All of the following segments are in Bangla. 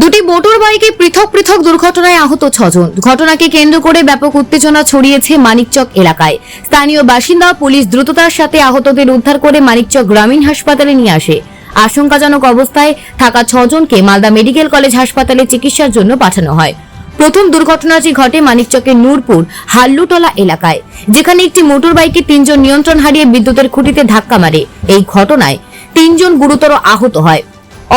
দুটি মোটর বাইকে পৃথক পৃথক দুর্ঘটনায় আহত ছজন। ঘটনাকে কেন্দ্র করে ব্যাপক উত্তেজনা ছড়িয়েছে মানিকচক এলাকায়। স্থানীয় বাসিন্দা পুলিশ দ্রুততার সাথে আহতদের উদ্ধার করে মানিকচক গ্রামীণ হাসপাতালে নিয়ে আসে। আশঙ্কাজনক অবস্থায় থাকা ছজনকে মালদা মেডিকেল কলেজ হাসপাতালে চিকিৎসার জন্য পাঠানো হয়। প্রথম দুর্ঘটনাটি ঘটে মানিকচকের নূরপুর, হাল্লুটলা এলাকায়, যেখানে একটি মোটর বাইকে তিনজন নিয়ন্ত্রণ হারিয়ে বিদ্যুতের খুঁটিতে ধাক্কা মারে। এই ঘটনায় তিনজন গুরুতর আহত হয়।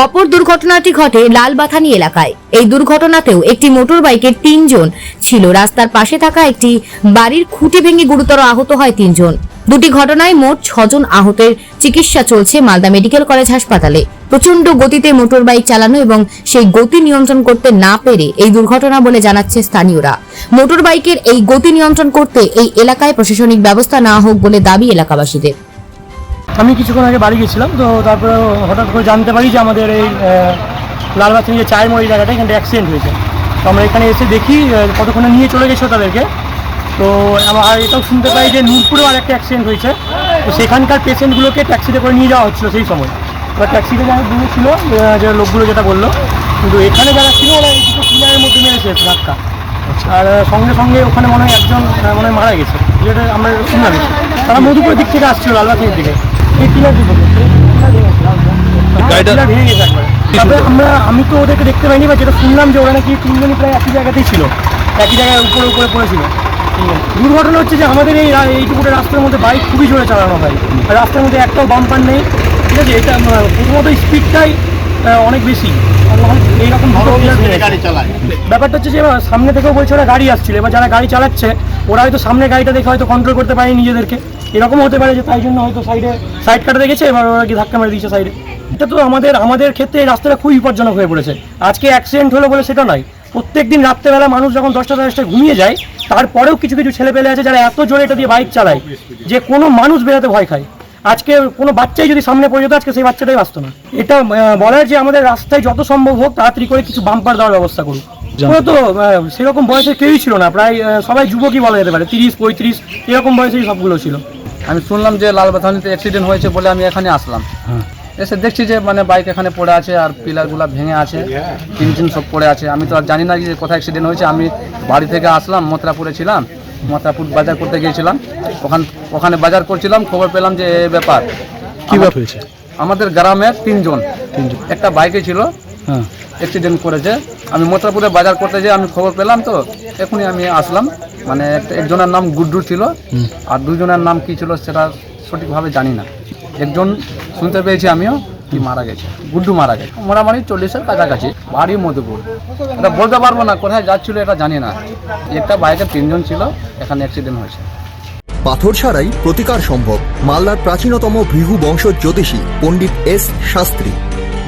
অপর দুর্ঘটনাটি ঘটে লালবাথানি এলাকায়। এই দুর্ঘটনাতেও একটি মোটর বাইকের তিনজন ছিল। রাস্তার পাশে থাকা একটি বাড়ির খুঁটি ভেঙে গুরুতর আহত হয় তিনজন। দুটি ঘটনায় মোট ছজন আহতের চিকিৎসা চলছে মালদা মেডিকেল কলেজ হাসপাতালে। প্রচণ্ড গতিতে মোটর বাইক চালানো এবং সেই গতি নিয়ন্ত্রণ করতে না পেরে এই দুর্ঘটনা বলে জানাচ্ছে স্থানীয়রা। মোটর বাইকের এই গতি নিয়ন্ত্রণ করতে এই এলাকায় প্রশাসনিক ব্যবস্থা না হোক বলে দাবি এলাকাবাসীদের। আমি কিছুক্ষণ আগে বাড়ি গেছিলাম তো তারপরে হঠাৎ করে জানতে পারি যে আমাদের এই লালবাতি যে চায়ের মোড় এই জায়গাটা এখানে অ্যাক্সিডেন্ট হয়েছে। তো আমরা এখানে এসে দেখি কতক্ষণে নিয়ে চলে গেছিল তাদেরকে। তো আর এটাও শুনতে পাই যে নূরপুরেও আর একটা অ্যাক্সিডেন্ট হয়েছে। তো সেখানকার পেশেন্টগুলোকে ট্যাক্সিতে করে নিয়ে যাওয়া হচ্ছিল সেই সময়। এবার ট্যাক্সিতে যারা দূরে ছিল যে লোকগুলো যেটা বলল কিন্তু এখানে যারা ছিল ওরা এই দুটো পিলারের মধ্যে মেরেছে ধাক্কা। আর সঙ্গে সঙ্গে ওখানে মনে হয় একজন মনে হয় মারা গেছে। যেটা আমরা শুনলাম। তারা মধুপুরের দিক থেকে আসছিল লালবাতির দিকে। এই তারপরে আমরা আমি তো ওদেরকে দেখতে পাইনি বা যেটা শুনলাম যে ওরা নাকি তিনজনই প্রায় একই জায়গাতেই ছিল। একই জায়গায় উপরে উপরে পড়েছিল। দুর্ঘটনা হচ্ছে যে আমাদের এই এইটুকুটা রাস্তার মধ্যে বাইক খুবই জোরে চালানো হয়। আর রাস্তার মধ্যে একটাও বাম্পার নেই। ঠিক আছে এটা প্রথমত স্পিডটাই অনেক বেশি। এইরকম ভেঙে গেছে। ব্যাপারটা হচ্ছে যে সামনে থেকেও বলছে ওরা গাড়ি আসছিল। এবার যারা গাড়ি চালাচ্ছে ওরা হয়তো সামনে গাড়িটা দেখে হয়তো কন্ট্রোল করতে পারেনি নিজেদেরকে। এরকম হতে পারে যে তাই জন্য হয়তো সাইডে সাইড কাটা দেখেছে এবার ওরা কি ধাক্কা মেরে দিয়েছে সাইডে এটা তো আমাদের আমাদের ক্ষেত্রে এই রাস্তাটা খুবই বিপজ্জনক হয়ে পড়েছে। আজকে অ্যাক্সিডেন্ট হলো বলে সেটা নয়। প্রত্যেক দিন রাত্রেবেলা মানুষ যখন দশটা দশটায় ঘুমিয়ে যায়, তারপরেও কিছু কিছু ছেলে পেলে আছে যারা এত জোরে এটা দিয়ে বাইক চালায় যে কোনো মানুষ বেরোতে ভয় খায়। আজকে কোনো বাচ্চাই যদি সামনে পড়ে যেত, আজকে সেই বাচ্চাটাই বাঁচত না। এটা বলার যে আমাদের রাস্তায় যত সম্ভব হোক, তাড়াতাড়ি করে কিছু বাম্পার দেওয়ার ব্যবস্থা করুক তো সেরকম বয়সে কেউই ছিল না। প্রায় সবাই যুবকই বলা যেতে পারে, তিরিশ, পঁয়ত্রিশ, এরকম বয়সেই সবগুলো ছিল। আমি শুনলাম যে লাল লালবাথানিতে অ্যাক্সিডেন্ট হয়েছে বলে আমি এখানে আসলাম। এসে দেখছি যে মানে বাইক এখানে পড়ে আছে আর পিলারগুলো ভেঙে আছে টিন টিন সব পড়ে আছে। আমি তো আর জানি না যে কোথায় অ্যাক্সিডেন্ট হয়েছে। আমি বাড়ি থেকে আসলাম মথুরাপুরে ছিলাম। মথুরাপুর বাজার করতে গিয়েছিলাম। ওখান ওখানে বাজার করছিলাম খবর পেলাম যে এই ব্যাপার। কি ব্যাপার হয়েছে? আমাদের গ্রামের তিনজন। তিনজন। একটা বাইকে ছিল হ্যাঁ। অ্যাক্সিডেন্ট করেছে। আমি মথুরাপুরে বাজার করতে যেয়ে আমি খবর পেলাম তো এখনই আমি আসলাম। মানে একজনের নাম গুড্ডু ছিল আর দুজনের নাম কি ছিল সেটা সঠিকভাবে জানি না। একজন শুনতে পেয়েছি আমিও কি মারা গেছে। গুড্ডু মারা গেছে। মোটামুটি চল্লিশের কাছাকাছি বাড়ি মধুপুর। এটা বলতে পারব না কোথায় যাচ্ছিল এটা জানি না। একটা বাইকে তিনজন ছিল এখানে অ্যাক্সিডেন্ট হয়েছে। পাথর ছাড়াই প্রতিকার সম্ভব মালদার প্রাচীনতম ভৃগু বংশ জ্যোতিষী পণ্ডিত এস শাস্ত্রী।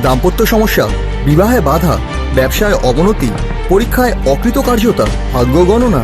দাম্পত্য সমস্যা বিবাহে বাধা ব্যবসায় অবনতি পরীক্ষায় অকৃতকার্যতা ভাগ্য গণনা